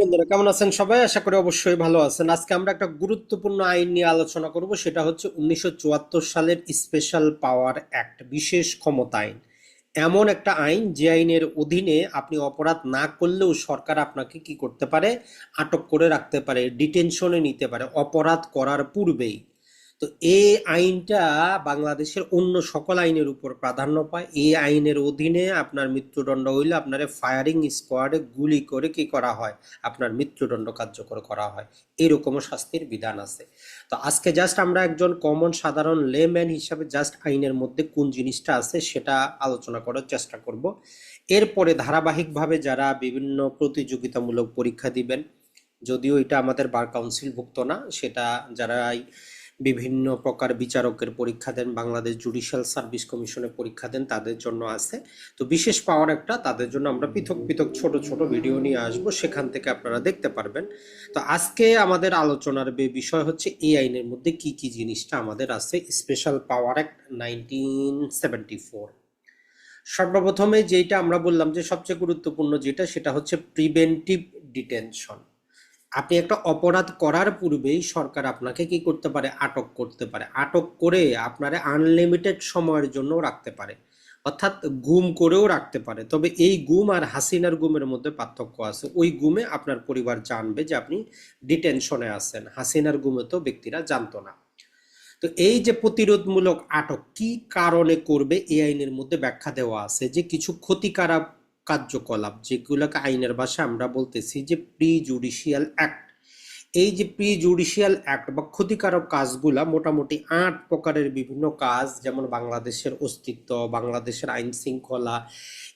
বন্ধুরা, কেমন আছেন সবাই? আশা করি অবশ্যই ভালো আছেন। আজকে আমরা একটা গুরুত্বপূর্ণ আইন নিয়ে আলোচনা করব, সেটা হচ্ছে উনিশশো চুয়াত্তর সালের স্পেশাল পাওয়ার অ্যাক্ট বিশেষ ক্ষমতা আইন। এমন একটা আইন যে আইনের অধীনে আপনি অপরাধ না করলেও সরকার আপনাকে কি করতে পারে? আটক করে রাখতে পারে, ডিটেনশনে নিতে পারে। অপরাধ করার পূর্বেই। তো এই আইনটা বাংলাদেশের অন্য সকল আইনের উপর প্রাধান্য পায়। এই আইনের অধীনে আপনার মৃত্যুদণ্ড হইলে আপনার ফায়ারিং স্কোয়াডে গুলি করে কি করা হয়? আপনার মৃত্যুদণ্ড কার্যকর করা হয়। এরকমও শাস্তির বিধান আছে। তো আজকে জাস্ট আমরা একজন কমন সাধারণ লেম্যান হিসাবে জাস্ট আইনের মধ্যে কোন জিনিসটা আছে সেটা আলোচনা করার চেষ্টা করব। এরপরে ধারাবাহিকভাবে যারা বিভিন্ন প্রতিযোগিতামূলক পরীক্ষা দিবেন, যদিও এটা আমাদের বার কাউন্সিলভুক্ত না, সেটা যারা বিভিন্ন প্রকার বিচারকের পরীক্ষা দেন, বাংলাদেশ জুডিশিয়াল সার্ভিস কমিশনের পরীক্ষা দেন, তাদের জন্য আছে। তো বিশেষ পাওয়ার একটা, তাদের জন্য আমরা পৃথক পৃথক ছোট ছোট ভিডিও নিয়ে আসব, সেখান থেকে আপনারা দেখতে পারবেন। তো আজকে আমাদের আলোচনার বিষয় হচ্ছে এই আইনের মধ্যে কি কি জিনিসটা আমাদের আছে special power act nineteen seventy four সর্বপ্রথমে যেটা আমরা বললাম যে সবচেয়ে গুরুত্বপূর্ণ যেটা, সেটা হচ্ছে প্রিভেন্টিভ ডিটেনশন আপনি একটা অপরাধ করার পূর্বেই সরকার আপনাকে কি করতে পারে? আটক করতে পারে। আটক করে আপনারে আনলিমিটেড সময়ের জন্য রাখতে পারে। অর্থাৎ গুম করেও রাখতে পারে। তবে এই গুম আর হাসিনার গুমের মধ্যে পার্থক্য আছে। ওই গুমে আপনার পরিবার জানবে যে আপনি ডিটেনশনে আছেন। হাসিনার গুমে তো ব্যক্তিরা জানতো না। তো এই যে প্রতিরোধমূলক আটক কি কারণে করবে? এই আইনের মধ্যে ব্যাখ্যা দেওয়া আছে যে কিছু ক্ষতিকারক কার্যকলাপ, যেগুলোকে আইনের ভাষা আমরা বলতেছি যে প্রি জুডিশিয়াল অ্যাক্ট এই যে প্রি জুডিশিয়াল অ্যাক্ট বা ক্ষতিকারক কাজগুলা মোটামুটি আট প্রকারের বিভিন্ন কাজ, যেমন বাংলাদেশের অস্তিত্ব, বাংলাদেশের আইন শৃঙ্খলা,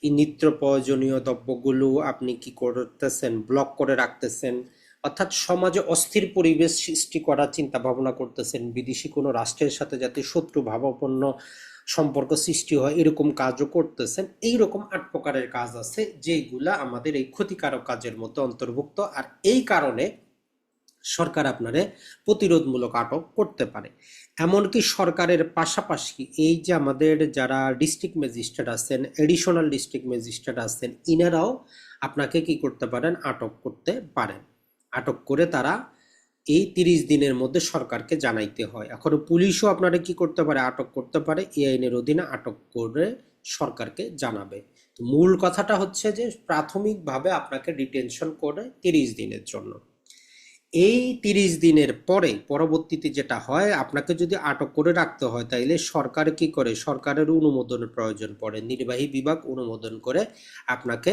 এই নিত্য প্রয়োজনীয় দ্রব্যগুলো আপনি কি করতেছেন ব্লক করে রাখতেছেন, অর্থাৎ সমাজে অস্থির পরিবেশ সৃষ্টি করার চিন্তা ভাবনা করতেছেন, বিদেশি কোনো রাষ্ট্রের সাথে যাতে শত্রু ভাবাপন্ন সম্পর্ক সৃষ্টি হয়, এরকম কাজও করতেছেন। এইরকম আট প্রকারের কাজ আছে, যেগুলা আমাদের এই ক্ষতিকারক কাজের মধ্যে অন্তর্ভুক্ত। আর এই কারণে সরকার আপনারে প্রতিরোধমূলক আটক করতে পারে। এমনকি সরকারের পাশাপাশি এই যে আমাদের যারা ডিস্ট্রিক্ট ম্যাজিস্ট্রেট আছেন, এডিশনাল ডিস্ট্রিক্ট ম্যাজিস্ট্রেট আছেন, ইনারাও আপনাকে কি করতে পারেন, আটক করতে পারেন। আটক করে তারা এই তিরিশ দিনের মধ্যে সরকারকে জানাইতে হয়। এখন পুলিশও আপনারা কি করতে পারে, আটক করতে পারে এই আইনের অধীনে আটক করে সরকারকে জানাবে। তো মূল কথাটা হচ্ছে যে, প্রাথমিকভাবে আপনাকে ডিটেনশন করে তিরিশ দিনের জন্য। এই তিরিশ দিনের পরে পরবর্তীতে যেটা হয়, আপনাকে যদি আটক করে রাখতে হয়, তাইলে সরকার কি করে? সরকারের অনুমোদনের প্রয়োজন পড়ে। নির্বাহী বিভাগ অনুমোদন করে আপনাকে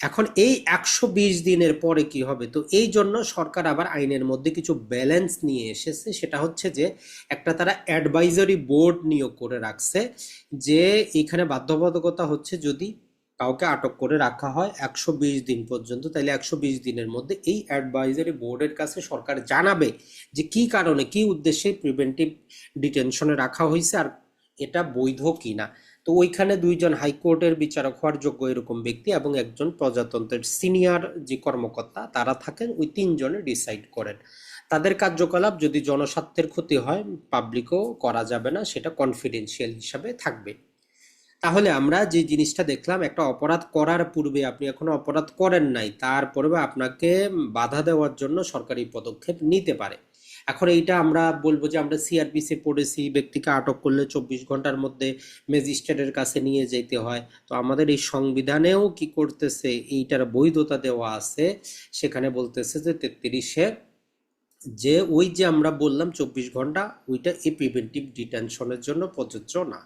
এখন এই একশো বিশ দিনের পরে কি হবে? তো এই জন্য সরকার আবার আইনের মধ্যে কিছু ব্যালেন্স নিয়ে এসেছে। সেটা হচ্ছে যে, একটা তারা অ্যাডভাইজারি বোর্ড নিয়োগ করে রাখছে যে, এখানে বাধ্যবাধকতা হচ্ছে যদি কাউকে আটক করে রাখা হয় একশো বিশ দিন পর্যন্ত, তাহলে একশো বিশ দিনের মধ্যে এই অ্যাডভাইজারি বোর্ডের কাছে সরকার জানাবে যে, কি কারণে, কি উদ্দেশ্যে প্রিভেন্টিভ ডিটেনশনে রাখা হয়েছে আর এটা বৈধ কিনা। তো ওইখানে দুইজন হাইকোর্টের বিচারক হওয়ার যোগ্য এরকম ব্যক্তি এবং একজন প্রজাতন্ত্রের সিনিয়র যে কর্মকর্তা, তারা থাকেন, ওই তিনজনে ডিসাইড করেন। তাদের কার্যকলাপ যদি জনস্বার্থের ক্ষতি হয় পাবলিকও করা যাবে না, সেটা কনফিডেন্সিয়াল হিসাবে থাকবে। তাহলে আমরা যে জিনিসটা দেখলাম, একটা অপরাধ করার পূর্বে আপনি এখনও অপরাধ করেন নাই তারপরে আপনাকে বাধা দেওয়ার জন্য সরকারি পদক্ষেপ নিতে পারে। এখন এইটা আমরা বলব যে আমরা সিআরপিসি পড়েছি, ব্যক্তিকে আটক করলে চব্বিশ ঘণ্টার মধ্যে ম্যাজিস্ট্রেটের কাছে নিয়ে যেতে হয়। তো আমাদের এই সংবিধানেও কি করতেছে, এইটার বৈধতা দেওয়া আছে, সেখানে বলতেছে যে তেত্রিশে যে ওই যে আমরা বললাম চব্বিশ ঘণ্টা, ওইটা এই প্রিভেন্টিভ ডিটেনশনের জন্য প্রযোজ্য না।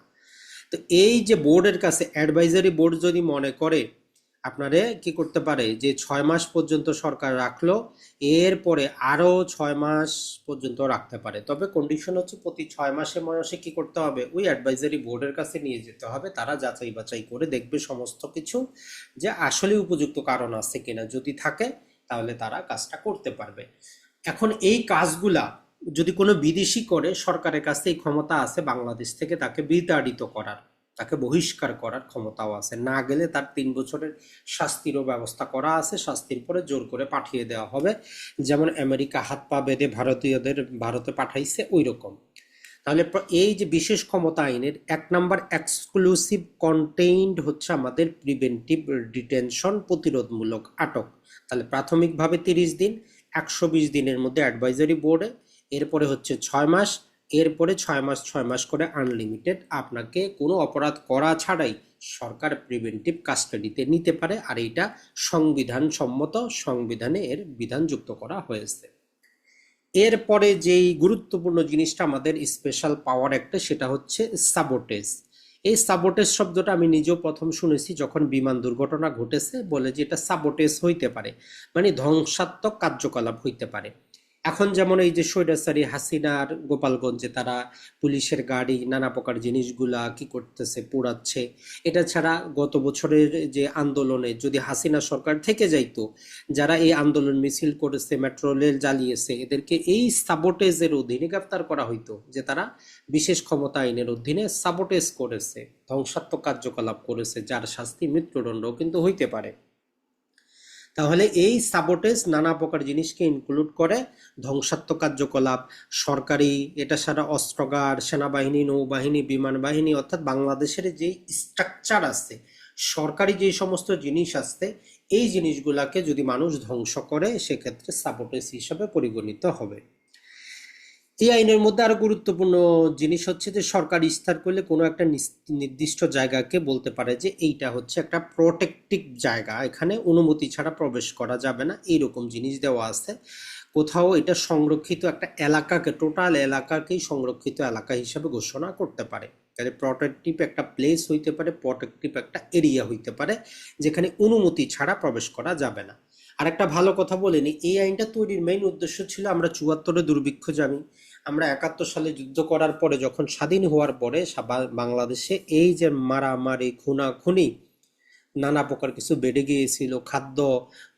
তো এই যে বোর্ডের কাছে অ্যাডভাইজারি বোর্ড যদি মনে করে আপনারে কি করতে পারে? যে ছয় মাস পর্যন্ত সরকার রাখল, এরপরে আরও ছয় মাস পর্যন্ত রাখতে পারে। তবে কন্ডিশন হচ্ছে প্রতি ছয় মাসে মাসে কি করতে হবে? ওই অ্যাডভাইজারি বোর্ডের কাছে নিয়ে যেতে হবে। তারা যাচাই বাছাই করে দেখবে সমস্ত কিছু যে আসলে উপযুক্ত কারণ আছে কিনা। যদি থাকে, তাহলে তারা কাজটা করতে পারবে। এখন এই কাজগুলা যদি কোনো বিদেশি করে, সরকারের কাছে এই ক্ষমতা আছে বাংলাদেশ থেকে তাকে বিতাড়িত করার। তাকে বহিষ্কার করার ক্ষমতাও আছে। না গেলে তার তিন বছরের শাস্তিরও ব্যবস্থা করা আছে। শাস্তির পরে জোর করে পাঠিয়ে দেওয়া হবে। যেমন আমেরিকা হাত পা বেঁধে ভারতীয়দের ভারতে পাঠাইছে ওই রকম তাহলে এই যে বিশেষ ক্ষমতা আইনের এক নাম্বার এক্সক্লুসিভ কন্টেইনড হচ্ছে আমাদের প্রিভেন্টিভ ডিটেনশন প্রতিরোধমূলক আটক। তাহলে প্রাথমিকভাবে তিরিশ দিন, একশো বিশ দিনের মধ্যে অ্যাডভাইজারি বোর্ডে এরপরে হচ্ছে ছয় মাস এরপরে ছয় মাস ছয় মাস করে আনলিমিটেড আপনাকে কোনো অপরাধ করা ছাড়াই সরকার প্রিভেন্টিভ কাস্টাডিতে নিতে পারে আর এইটা সংবিধান সম্মত সংবিধানে এর বিধান যুক্ত করা হয়েছে। এরপরে যেই গুরুত্বপূর্ণ জিনিসটা আমাদের স্পেশাল পাওয়ার একটা সেটা হচ্ছে সাবোটেজ এই সাবোটেজ শব্দটা আমি নিজেও প্রথম শুনেছি যখন বিমান দুর্ঘটনা ঘটেছে বলে যে এটা সাবোটেজ হইতে পারে মানে ধ্বংসাত্মক কার্যকলাপ হইতে পারে। এখন যেমন এই যে সৈরাসারি হাসিনার গোপালগঞ্জে তারা পুলিশের গাড়ি, নানা প্রকার জিনিসগুলা কি করতেছে, পোড়াচ্ছে, এটা ছাড়া গত বছরের যে আন্দোলনে যদি হাসিনা সরকার থেকে যাইতো, যারা এই আন্দোলন মিছিল করেছে, মেট্রো রেল জ্বালিয়েছে, এদেরকে এই সাবোটেজের অধীনে গ্রেফতার করা হইতো, যে তারা বিশেষ ক্ষমতা আইনের অধীনে সাবোটেজ করেছে, ধ্বংসাত্মক কার্যকলাপ করেছে, যার শাস্তি মৃত্যুদণ্ড কিন্তু হইতে পারে। তাহলে এই সাবোটেজ নানা প্রকার জিনিসকে ইনক্লুড করে, ধ্বংসাত্মক কার্যকলাপ, সরকারি, এটা সারা অস্ত্রগার, সেনাবাহিনী, নৌবাহিনী বিমান বাহিনী অর্থাৎ বাংলাদেশের যে স্ট্রাকচার আছে, সরকারি যে সমস্ত জিনিস আছে, এই জিনিসগুলাকে যদি মানুষ ধ্বংস করে, সেক্ষেত্রে সাবোটেজ হিসাবে পরিগণিত হবে। এই আইনের মধ্যে আরও গুরুত্বপূর্ণ জিনিস হচ্ছে যে সরকার ইস্তার করলে কোনো একটা নির্দিষ্ট জায়গাকে বলতে পারে যে এইটা হচ্ছে একটা প্রোটেক্টিভ জায়গা। এখানে অনুমতি ছাড়া প্রবেশ করা যাবে না। এইরকম জিনিস দেওয়া আছে। কোথাও এটা সংরক্ষিত একটা এলাকাকে টোটাল এলাকাকেই সংরক্ষিত এলাকা হিসাবে ঘোষণা করতে পারে। তাহলে প্রোটেক্টিভ একটা প্লেস হইতে পারে প্রোটেক্টিভ একটা এরিয়া হইতে পারে, যেখানে অনুমতি ছাড়া প্রবেশ করা যাবে না। আর একটা ভালো কথা বলিনি এই আইনটা তৈরির মেইন উদ্দেশ্য ছিল আমরা চুয়াত্তরে দুর্ভিক্ষ জানি আমরা একাত্তর সালে যুদ্ধ করার পরে, যখন স্বাধীন হওয়ার পরে বাংলাদেশে এই যে মারামারি, খুনাখুনি নানা প্রকার কিছু বেড়ে গিয়েছিল, খাদ্য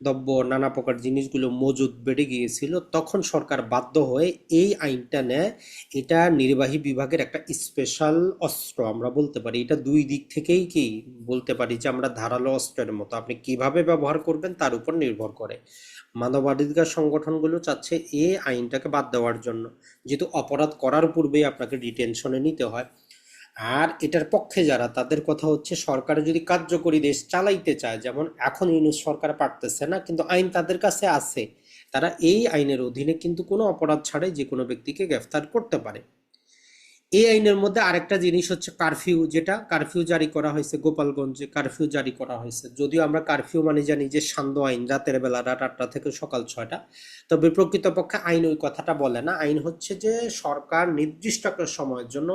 দ্রব্য, নানা প্রকার জিনিসগুলো মজুদ বেড়ে গিয়েছিল, তখন সরকার বাধ্য হয়ে এই আইনটা নেয়। এটা নির্বাহী বিভাগের একটা স্পেশাল অস্ত্র আমরা বলতে পারি। এটা দুই দিক থেকেই কি বলতে পারি যে আমরা ধারালো অস্ত্রের মতো। আপনি কীভাবে ব্যবহার করবেন তার উপর নির্ভর করে। মানবাধিকার সংগঠনগুলো চাচ্ছে এই আইনটাকে বাদ দেওয়ার জন্য। যেহেতু অপরাধ করার পূর্বেই আপনাকে ডিটেনশনে নিতে হয়। আর এটার পক্ষে যারা, তাদের কথা হচ্ছে সরকার যদি কার্যকরী দেশ চালাইতে চায়, যেমন এখন ইউনুস সরকার পারতেছে না, কিন্তু আইন তাদের কাছে আছে। তারা এই আইনের অধীনে কিন্তু কোনো অপরাধ ছাড়াই যে কোনো ব্যক্তিকে গ্রেফতার করতে পারে। এই আইনের মধ্যে আরেকটা জিনিস হচ্ছে কারফিউ যেটা কারফিউ জারি করা হয়েছে গোপালগঞ্জে কারফিউ জারি করা হয়েছে। যদিও আমরা কারফিউ মানে জানি যে সান্ধ্য আইন, রাতের বেলা রাত আটটা থেকে সকাল ছয়টা। তবে প্রকৃতপক্ষে আইন ওই কথাটা বলে না। আইন হচ্ছে যে সরকার নির্দিষ্ট একটা সময়ের জন্য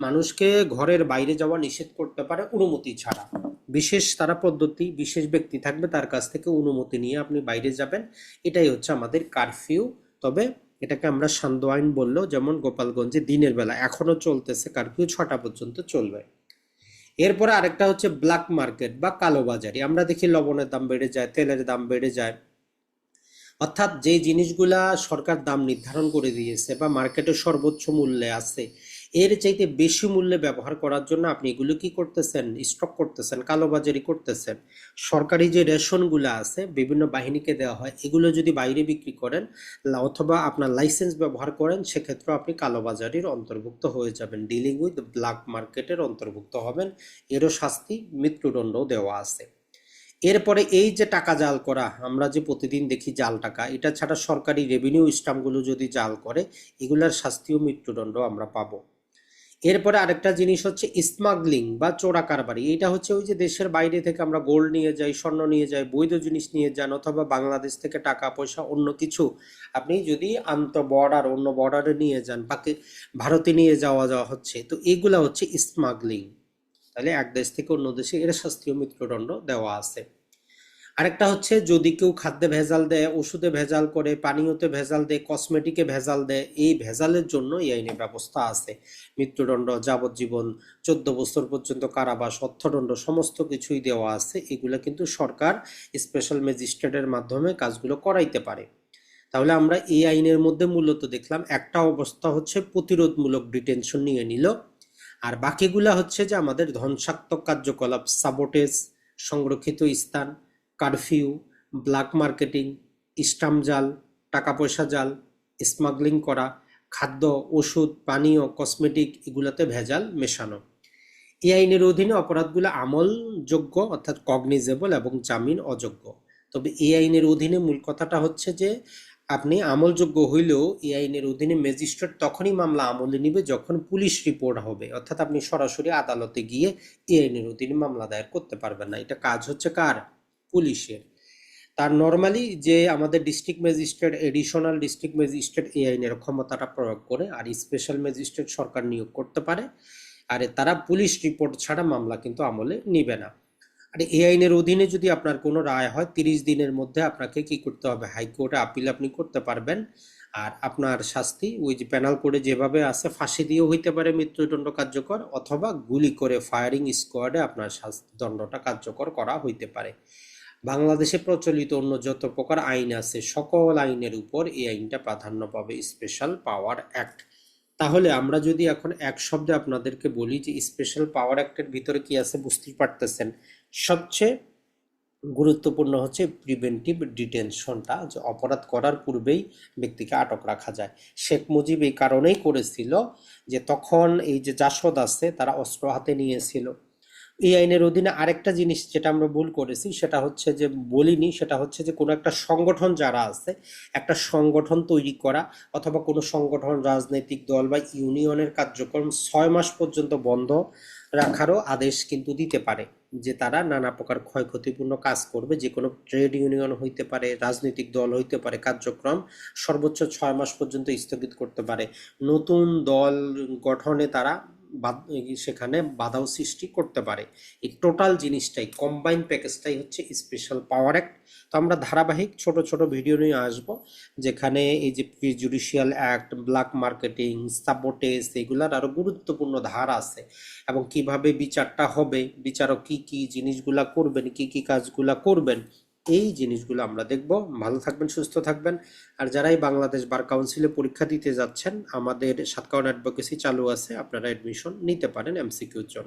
মানুষকে ঘরের বাইরে যাওয়া নিষেধ করতে পারে অনুমতি ছাড়া। বিশেষ তারা পদ্ধতি, বিশেষ ব্যক্তি থাকবে তার কাছ থেকে অনুমতি নিয়ে আপনি বাইরে যাবেন। এটাই হচ্ছে আমাদের কারফিউ তবে এটাকে আমরা সান্ধ্য আইন বলল যেমন গোপালগঞ্জে দিনের বেলা এখনও চলতেছে, কারফিউ ছটা পর্যন্ত চলবে। এরপরে আরেকটা হচ্ছে ব্ল্যাক মার্কেট বা কালোবাজারি আমরা দেখি লবণের দাম বেড়ে যায়, তেলের দাম বেড়ে যায়। অর্থাৎ যে জিনিসগুলা সরকার দাম নির্ধারণ করে দিয়েছে বা মার্কেটে সর্বোচ্চ মূল্যে আছে এর চাইতে বেশি মূল্যে ব্যবহার করার জন্য আপনি এগুলো কি করতেছেন? স্টক করতেছেন, কালোবাজারি করতেছেন। সরকারি যে রেশনগুলো আছে, বিভিন্ন বাহিনীকে দেওয়া হয়, এগুলো যদি বাইরে বিক্রি করেন অথবা আপনার লাইসেন্স ব্যবহার করেন সেক্ষেত্রে আপনি কালোবাজারির অন্তর্ভুক্ত হয়ে যাবেন। ডিলিং উইথ ব্ল্যাক মার্কেটের অন্তর্ভুক্ত হবেন। এরও শাস্তি মৃত্যুদণ্ডও দেওয়া আছে। এরপরে এই যে টাকা জাল করা, আমরা যে প্রতিদিন দেখি জাল টাকা, এটা ছাড়া সরকারি রেভিনিউ স্টাম্পগুলো যদি জাল করে, এগুলার শাস্তিও মৃত্যুদণ্ড আমরা পাবো। এরপরে আরেকটা জিনিস হচ্ছে স্মাগলিং বা চোরা কারবারি। এটা হচ্ছে ওই যে দেশের বাইরে থেকে আমরা গোল্ড নিয়ে যাই, স্বর্ণ নিয়ে যাই, বৈধ জিনিস নিয়ে যান অথবা বাংলাদেশ থেকে টাকা, পয়সা, অন্য কিছু। আপনি যদি আন্ত বর্ডার অন্য বর্ডারে নিয়ে যান, বাকি ভারতে নিয়ে যাওয়া যাওয়া হচ্ছে, তো এগুলা হচ্ছে স্মাগলিং তাহলে এক দেশ থেকে অন্য দেশে এর শাস্তিও মৃত্যুদণ্ড দেওয়া আছে। আরেকটা হচ্ছে যদি কেউ খাদ্যে ভেজাল দেয়, ওষুধে ভেজাল করে, পানীয়তে ভেজাল দেয়, কসমেটিকে ভেজাল দেয়, এই ভেজালের জন্য এই আইনে ব্যবস্থা আছে। মৃত্যুদণ্ড, যাবজ্জীবন, চোদ্দ বছর পর্যন্ত কারাবাস, অর্থদণ্ড, সমস্ত কিছুই দেওয়া আছে। এগুলো কিন্তু সরকার স্পেশাল ম্যাজিস্ট্রেটের মাধ্যমে কাজগুলো করাইতে পারে। তাহলে আমরা এই আইনের মধ্যে মূলত দেখলাম একটা অবস্থা হচ্ছে প্রতিরোধমূলক ডিটেনশন নিয়ে নিল। আর বাকিগুলা হচ্ছে যে আমাদের ধ্বংসাত্মক কার্যকলাপ সাবোটেজ সংরক্ষিত স্থান কারফিউ, ব্ল্যাক মার্কেটিং, স্টাম্প জাল টাকা পয়সা জাল, স্মাগলিং করা, খাদ্য, ওষুধ, পানীয়, কসমেটিক এগুলোতে ভেজাল মেশানো। এই আইনের অধীনে অপরাধগুলো আমলযোগ্য অর্থাৎ কগনিজেবল এবং জামিন অযোগ্য। তবে এই আইনের অধীনে মূল কথাটা হচ্ছে যে, আপনি আমলযোগ্য হইলেও এই আইনের অধীনে ম্যাজিস্ট্রেট তখনই মামলা আমলে নিবে যখন পুলিশ রিপোর্ট হবে। অর্থাৎ আপনি সরাসরি আদালতে গিয়ে এই আইনের অধীনে মামলা দায়ের করতে পারবেন না। এটা কাজ হচ্ছে কার? পুলিশের। তার নর্মালি যে আমাদের district magistrate additional district magistrate এই আইনের ক্ষমতাটা প্রয়োগ করে আর স্পেশাল ম্যাজিস্ট্রেট সরকার নিয়োগ করতে পারে, আর তারা পুলিশ রিপোর্ট ছাড়া মামলা কিন্তু আমলে নিবে না। আর এই আইনের অধীনে যদি আপনার কোনো রায় হয়, তিরিশ দিনের মধ্যে আপনাকে কি করতে হবে? হাইকোর্টে আপিল আপনি করতে পারবেন। আর আপনার শাস্তি ওই যে প্যানাল কোডে যেভাবে আছে, ফাঁসি দিয়েও হইতে পারে মৃত্যুদণ্ড কার্যকর, অথবা গুলি করে ফায়ারিং স্কোয়াডে আপনার দণ্ডটা কার্যকর করা হইতে পারে। বাংলাদেশে প্রচলিত অন্য যত প্রকার আইন আছে, সকল আইনের উপর এই আইনটা প্রাধান্য পাবে স্পেশাল পাওয়ার অ্যাক্ট তাহলে আমরা যদি এখন এক শব্দে আপনাদেরকে বলি যে স্পেশাল পাওয়ার অ্যাক্টের ভিতরে কি আছে বুঝতেই পারতেছেন? সবচেয়ে গুরুত্বপূর্ণ হচ্ছে প্রিভেন্টিভ ডিটেনশনটা যে অপরাধ করার পূর্বেই ব্যক্তিকে আটক রাখা যায়। শেখ মুজিব এই কারণেই করেছিল যে তখন এই যে জাসদ আছে, তারা অস্ত্র হাতে নিয়েছিল। এই আইনের অধীনে আরেকটা জিনিস যেটা আমরা ভুল করেছি, সেটা হচ্ছে যে বলিনি, সেটা হচ্ছে যে কোনো একটা সংগঠন যারা আছে, একটা সংগঠন তৈরি করা অথবা কোনো সংগঠন, রাজনৈতিক দল বা ইউনিয়নের কার্যক্রম ছয় মাস পর্যন্ত বন্ধ রাখারও আদেশ কিন্তু দিতে পারে, যে তারা নানা প্রকার ক্ষয়ক্ষতিপূর্ণ কাজ করবে, যে কোনো ট্রেড ইউনিয়ন হইতে পারে, রাজনৈতিক দল হইতে পারে, কার্যক্রম সর্বোচ্চ ছয় মাস পর্যন্ত স্থগিত করতে পারে। নতুন দল গঠনে তারা সেখানে বাধাও সৃষ্টি করতে পারে। এই টোটাল জিনিসটাই কম্বাইন প্যাকেজটাই হচ্ছে স্পেশাল পাওয়ার অ্যাক্ট তো আমরা ধারাবাহিক ছোট ছোট ভিডিও নিয়ে আসব, যেখানে এই যে judicial act black marketing sabotage এগুলার আরও গুরুত্বপূর্ণ ধারা আছে। এবং কীভাবে বিচারটা হবে, বিচারক কি কি জিনিসগুলা করবেন, কি কি কাজগুলা করবেন এই জিনিসগুলো আমরা দেখব। ভালো থাকবেন, সুস্থ থাকবেন। আর যারাই বাংলাদেশ বার কাউন্সিলে পরীক্ষা দিতে যাচ্ছেন, আমাদের সাতকাউন অ্যাডভোকেসি চালু আছে, আপনারা অ্যাডমিশন নিতে পারেন এমসিকিউর জন্য।